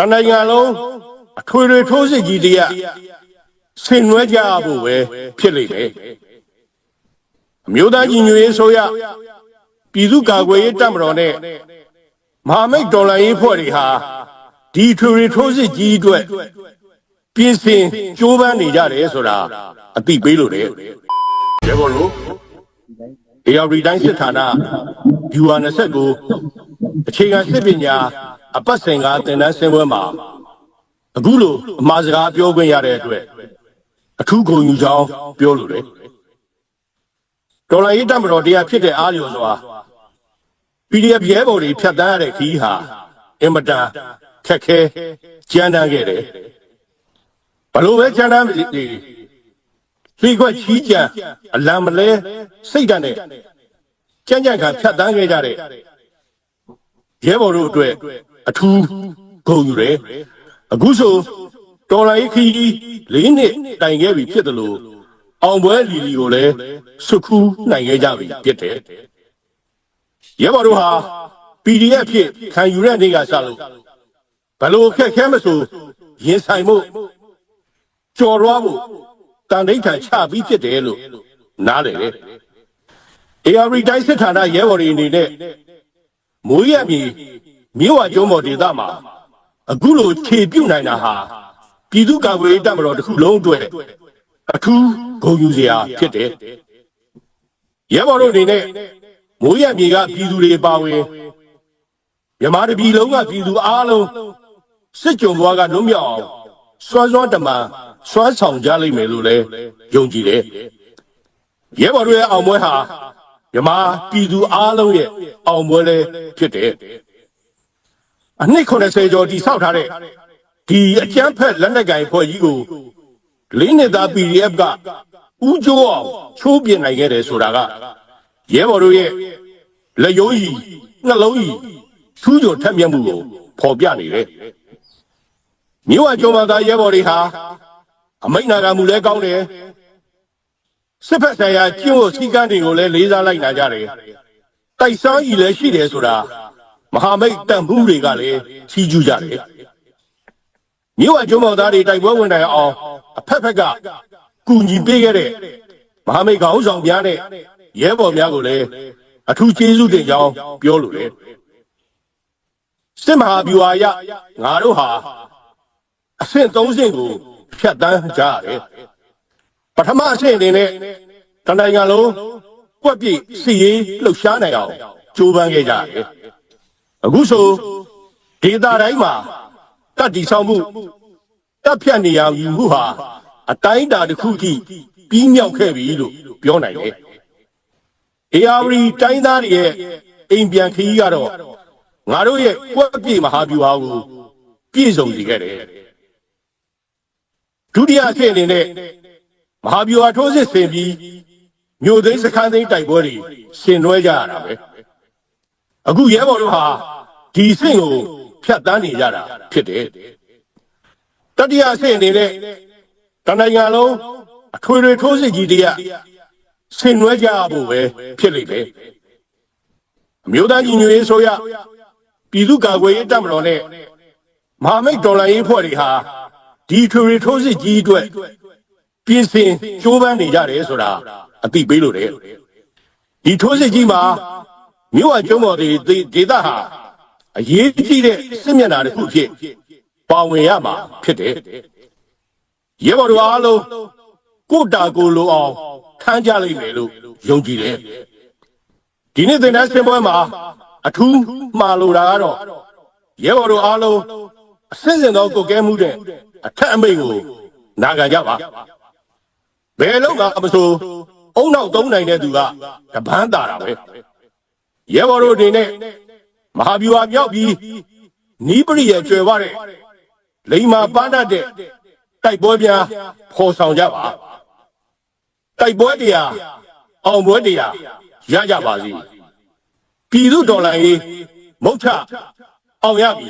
တနိုင်ငံလုံးအထွေထွေထိုးစစ်ကြီးတရက်ဆင်နွှဲကြရဖို့ပဲဖြစ်လိမ့်မယ်အမျိုးသားညီညွတ်ရေးဆိုရပြည်သူ့ကာကွယ်ရေးတပ်မတော်နဲ့မဟာမိတ်တော်လှန်ရေးဖွဲ့တွေဟာဒီထွေထွေထိုးစစ်ကြီးအတွက်ပြင်ဆင်ကြိုးပမ်းနေကြတယ်ဆိုတာအသိပေးလို့တယ်ရေဘောလို့ ARD တိုင်းစစ်ဌာန UR 29 အခြေခံစစ်ပညာ အပတ်စဉ်ကသင်တန်းဆင်းပွဲမှာအခုလိုအမှားစကားပြောခွင့်ရတဲ့အတွက်အထူးဂုဏ်ယူကြောင်းပြောလိုတယ်တော်လိုင်းရေးတပ်မတော်တရားဖြစ်တဲ့အားလျော်စွာ PDF ရဲဘော်တွေဖြတ်တန်းရတဲ့ခီးဟာအင်မတန်ခက်ခဲကြမ်းတမ်းခဲ့တယ်ဘလို့ပဲကြမ်းတမ်းပြီလှိခွက်ချီးကြံအလံမလဲစိတ်ဓာတ်နဲ့ကြမ်းကြမ်းခံဖြတ်တန်းခဲ့ကြတဲ့ရဲဘော်တို့အတွက် အထူးဂုဏ်ယူတယ်အခုဆိုတော်လိုင်းခီးလေးနှစ်တိုင်ခဲ့ပြီဖြစ်တယ်လို့အောင်ပွဲလီလီကိုလည်းစုခူးနိုင်ခဲ့ကြပြီဖြစ်တယ်ရဲဘော်တို့ဟာ PDF ဖြစ်ခံယူတဲ့နေ့ကစလို့ဘလို့ခက်ခဲမဆိုရင်ဆိုင်မှုကြော်ရွားဖို့တန်ဋိဌာန်ချပြီးဖြစ်တယ်လို့နားလည်တယ် ARD တိုင်းစစ်ဌာနရဲဘော်တွေအနေနဲ့မိုးရမြေ မြို့ဝကျုံးမော်ဒေသမှာအခုလိုခြေပြုတ်နိုင်တာဟာပြည်သူ့ကာကွယ်ရေးတပ်မတော်တစ်ခုလုံးအတွက်အထူးဂုဏ်ယူစရာဖြစ်တယ်ရဲဘော်တို့အနေနဲ့မိုးရမြေကပြည်သူတွေပါဝင်မြန်မာတပြည်လုံးကပြည်သူအားလုံးစစ်ကြုံဘွားကလွတ်မြောက်အောင်စွမ်းစွမ်းတမန်စွမ်းဆောင်ကြလိမ့်မယ်လို့လည်းယုံကြည်တယ်ရဲဘော်တို့ရဲ့အောင်ပွဲဟာမြမပြည်သူအားလုံးရဲ့အောင်ပွဲလည်းဖြစ်တယ် အနှစ်80ကျော်တည်ဆောက်ထားတဲ့ဒီအကျန်းဖက်လက်နက်ကင်ဖွဲ့ကြီးကိုလေးနှစ်သား PDF ကဥကျိုးအောင်ချိုးပြနိုင်ခဲ့တယ်ဆိုတာကရဲဘော်တို့ရဲ့လက်ယုံကြီးနှလုံးကြီးထူးကျော်ထက်မြက်မှုကိုဖော်ပြနေတယ်မြို့ဝကျော်မသားရဲဘော်တွေဟာအမိတ်နာခံမှုလည်းကောင်းတယ်စစ်ဖက်ဆိုင်ရာကျင့်ဝတ်စည်းကမ်းတွေကိုလည်းလေးစားလိုက်နာကြတယ်တိုက်စားကြီးလည်းရှိတယ်ဆိုတာ မဟာမိတ်တန်မှုတွေကလည်းချီးကျူးကြတယ်မြို့ဝကျော်မသားတွေတိုက်ပွဲဝင်နိုင်အောင်အဖက်ဖက်ကကူညီပေးခဲ့တဲ့မဟာမိတ်ခေါင်းဆောင်များနဲ့ရဲဘော်များကိုလည်းအထူးကျေးဇူးတင်ကြောင်းပြောလိုတယ်စစ်မဟာဗျူဟာရငါတို့ဟာအဆင့်၃ဆင့်ကိုဖြတ်တန်းကြရတယ်ပထမအဆင့်အနေနဲ့တနိုင်ငံလုံးကွက်ပြည့်စီရေးလှုပ်ရှားနိုင်အောင်ကြိုးပမ်းခဲ့ကြရတယ် အခုဆိုဒေသတိုင်းမှာတတ်တီဆောင်မှုတပ်ဖြတ်နေရယူမှုဟာအတိုင်းအတာတစ်ခုထိပြီးမြောက်ခဲ့ပြီလို့ပြောနိုင်တယ် ARD တိုင်းသားတွေရဲ့အိမ်ပြန်ခရီးကတော့ငါတို့ရဲ့ကွက်ပြေမဟာဗျူဟာကိုပြည့်စုံစေခဲ့တယ်ဒုတိယအဖြစ်အနေနဲ့မဟာဗျူဟာထိုးစစ်ဆင်ပြီးမြို့သိမ်းစခန်းသိမ်းတိုက်ပွဲတွေရှင်နွှဲကြရတာပဲ အခုရဲဘော်တို့ဟာဒီအဆင့်ကိုဖြတ်တန်းနေကြတာဖြစ်တယ်တတိယအဆင့်အနေနဲ့တနိုင်ငံလုံးအထွေထွေထိုးစစ်ကြီးတရက်ဆင်နွှဲကြရဖို့ပဲဖြစ်လိမ့်မယ်အမျိုးသားညီညွတ်ရေးဆိုရပြည်သူ့ကာကွယ်ရေးတပ်မတော်နဲ့မဟာမိတ်တော်လှန်ရေးဖွဲ့တွေဟာဒီထွေထွေထိုးစစ်ကြီးအတွက်ပြင်ဆင်ကြိုးပမ်းနေကြတယ်ဆိုတာအသိပေးလို့တယ်ဒီထိုးစစ်ကြီးမှာ မြို့အကျုံးတော်တွေဒေသဟာအရေးကြီးတဲ့စစ်မျက်နှာတစ်ခုဖြစ်ပါဝင်ရမှာဖြစ်တယ်ရဲဘော်တို့အားလုံးကိုတာကိုလိုအောင်ထမ်းကြလိမ့်မယ်လို့ယုံကြည်တယ်ဒီနေ့သင်တန်းဆင်းပွဲမှာအထူးမှာလိုတာကတော့ရဲဘော်တို့အားလုံးအစစ်စင်သောကိုကဲမှုတဲ့အထက်အမိန့်ကိုနာခံကြပါဘယ်တော့မှမဆိုအုံနောက်သုံးနိုင်တဲ့သူကတပန်းတာတာပဲ ရဲဘော်တို့အနေနဲ့မဟာဗျူဟာမြောက်ပြီးနီးပရိရဲ့ကျွယ်ဝတဲ့လိမ္မာပန်းတတ်တဲ့တိုက်ပွဲများဖော်ဆောင်ကြပါတိုက်ပွဲတရားအောင်ပွဲတရားရကြပါစေပြည်သူတော်လှန်ရေးမုတ်ချအောင်ရပြီ